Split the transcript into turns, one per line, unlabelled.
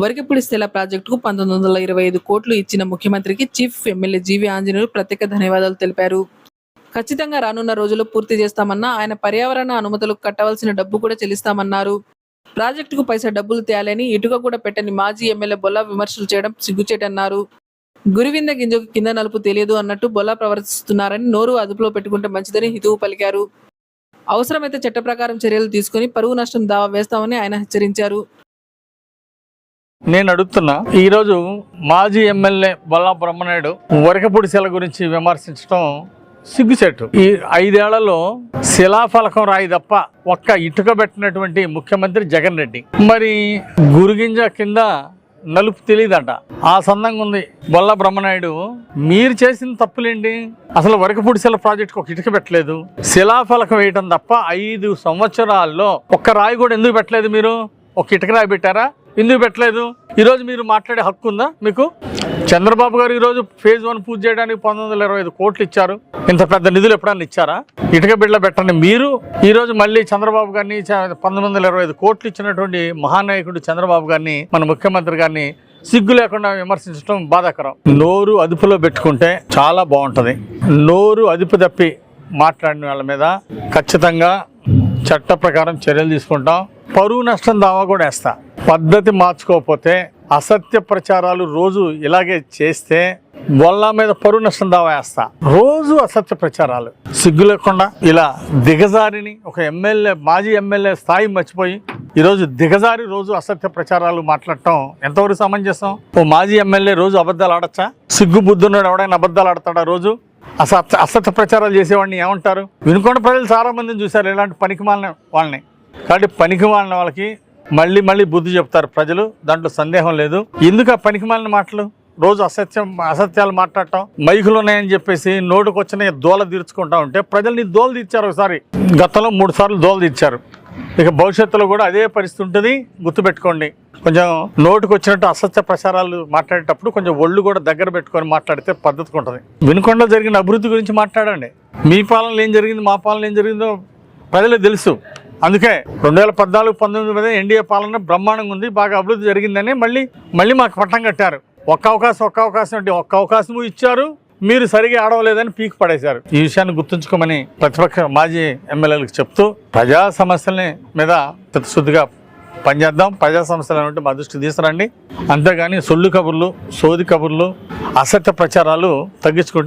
వరకపూడి స్థిలా ప్రాజెక్టుకు పంతొమ్మిది వందల ఇరవై ఐదు కోట్లు ఇచ్చిన ముఖ్యమంత్రికి చీఫ్ ఎమ్మెల్యే జీవి ఆంజనేయులు ప్రత్యేక ధన్యవాదాలు తెలిపారు. ఖచ్చితంగా రానున్న రోజుల్లో పూర్తి చేస్తామన్నా ఆయన పర్యావరణ అనుమతులకు కట్టవలసిన డబ్బు కూడా చెల్లిస్తామన్నారు. ప్రాజెక్టుకు పైసా డబ్బులు తేయాలని ఇటుక కూడా పెట్టని మాజీ ఎమ్మెల్యే బొల్లా విమర్శలు చేయడం సిగ్గుచేటన్నారు. గురివింద గింజకు కింద నలుపు తెలియదు అన్నట్టు బొల్లా ప్రవర్తిస్తున్నారని నోరు అదుపులో పెట్టుకుంటే మంచిదని హితువు పలికారు. అవసరమైతే చట్ట ప్రకారం చర్యలు తీసుకుని పరువు నష్టం దావా వేస్తామని ఆయన హెచ్చరించారు.
నేను అడుగుతున్నా ఈరోజు మాజీ ఎమ్మెల్యే బల్లా బ్రహ్మనాయుడు వరకపూడి శిల గురించి విమర్శించడం సిగ్గుచెట్టు ఈ ఐదేళ్ళలో శిలాఫలకం రాయి తప్ప ఒక్క ఇటుక పెట్టినటువంటి ముఖ్యమంత్రి జగన్ రెడ్డి. మరి గురుగింజ కింద నలుపు తెలియదంట ఆ సందంగా ఉంది బొల్ల బ్రహ్మనాయుడు. మీరు చేసిన తప్పులేంటి? అసలు వరకపూడి శిల ప్రాజెక్టుకు ఒక ఇటుక పెట్టలేదు. శిలాఫలకం వేయటం తప్ప ఐదు సంవత్సరాల్లో ఒక్క రాయి కూడా ఎందుకు పెట్టలేదు మీరు? ఒక ఇటుక రాయి పెట్టారా? ఎందుకు పెట్టలేదు? ఈరోజు మీరు మాట్లాడే హక్కు ఉందా మీకు? చంద్రబాబు గారు ఈరోజు ఫేజ్ వన్ పూజ చేయడానికి పంతొమ్మిది వందల ఇరవై ఐదు కోట్లు ఇచ్చారు. ఇంత పెద్ద నిధులు ఎప్పుడన్నా ఇచ్చారా? ఇటుక బిడ్డ పెట్టండి మీరు. ఈరోజు మళ్ళీ చంద్రబాబు గారిని చ- పంతొమ్మిది వందల ఇరవై ఐదు కోట్లు ఇచ్చినటువంటి మహానాయకుడు చంద్రబాబు గారిని మన ముఖ్యమంత్రి గారిని సిగ్గు లేకుండా విమర్శించడం బాధాకరం. నోరు అదుపులో పెట్టుకుంటే చాలా బాగుంటుంది. నోరు అదుపు తప్పి మాట్లాడిన వాళ్ళ మీద ఖచ్చితంగా చట్ట ప్రకారం చర్యలు తీసుకుంటాం. పరువు నష్టం దావా కూడా వేస్తా. పద్ధతి మార్చుకోకపోతే అసత్య ప్రచారాలు రోజు ఇలాగే చేస్తే బొల్లా మీద పరువు నష్టం దావా రోజు అసత్య ప్రచారాలు. సిగ్గు లేకుండా ఇలా దిగజారిని ఒక ఎమ్మెల్యే మాజీ ఎమ్మెల్యే స్థాయి మర్చిపోయి ఈరోజు దిగజారి రోజు అసత్య ప్రచారాలు మాట్లాడటం ఎంతవరకు సమంజసం? ఓ మాజీ ఎమ్మెల్యే రోజు అబద్ధాలు ఆడచ్చా? సిగ్గు బుద్ధున్నాడు ఎవడైనా అబద్ధాలు ఆడతాడా రోజు? అసత్య అసత్య ప్రచారాలు చేసేవాడిని ఏమంటారు? వినుకొండ ప్రజలు చాలా మందిని చూశారు ఇలాంటి పనికి వాళ్ళని. కాబట్టి పనికి వాళ్ళని వాళ్ళకి మళ్ళీ మళ్ళీ బుద్ధి చెప్తారు ప్రజలు. దాంట్లో సందేహం లేదు. ఎందుకు ఆ పనికిమాలిన మాటలు? రోజు అసత్యం అసత్యాలు మాట్లాడటం మైకులు ఉన్నాయని చెప్పేసి నోటుకు వచ్చిన దోల తీర్చుకుంటా ఉంటే ప్రజల్ని దోల తీర్చారు ఒకసారి. గతంలో మూడు సార్లు దోల తీర్చారు. ఇక భవిష్యత్తులో కూడా అదే పరిస్థితి ఉంటుంది. గుర్తుపెట్టుకోండి. కొంచెం నోటుకు వచ్చినట్టు అసత్య ప్రచారాలు మాట్లాడేటప్పుడు కొంచెం ఒళ్ళు కూడా దగ్గర పెట్టుకొని మాట్లాడితే పద్ధతిగా ఉంటుంది. వినుకొండ జరిగిన అభివృద్ధి గురించి మాట్లాడండి. మీ పాలనలో ఏం జరిగింది మా పాలన ఏం జరిగిందో ప్రజలకు తెలుసు. అందుకే రెండు వేల పద్నాలుగు పంతొమ్మిది మీద ఎన్డీఏ పాలన బ్రహ్మాండంగా ఉంది బాగా అభివృద్ధి జరిగిందని మళ్ళీ మళ్ళీ మాకు పట్టం కట్టారు. ఒక్క అవకాశం ఒక్క అవకాశం అంటే ఒక్క అవకాశము ఇచ్చారు మీరు సరిగా ఆడవలేదని పీక్ పడేశారు. ఈ విషయాన్ని గుర్తుంచుకోమని ప్రతిపక్ష మాజీ ఎమ్మెల్యేలకు చెప్తూ ప్రజా సమస్యలని మీద చిత్తశుద్ధిగా పనిచేద్దాం ప్రజా సమస్యలు అంటే మా దృష్టికి తీసుకురండి. అంతేగాని సొల్లు కబుర్లు సోది కబుర్లు అసత్య ప్రచారాలు తగ్గించుకుంటే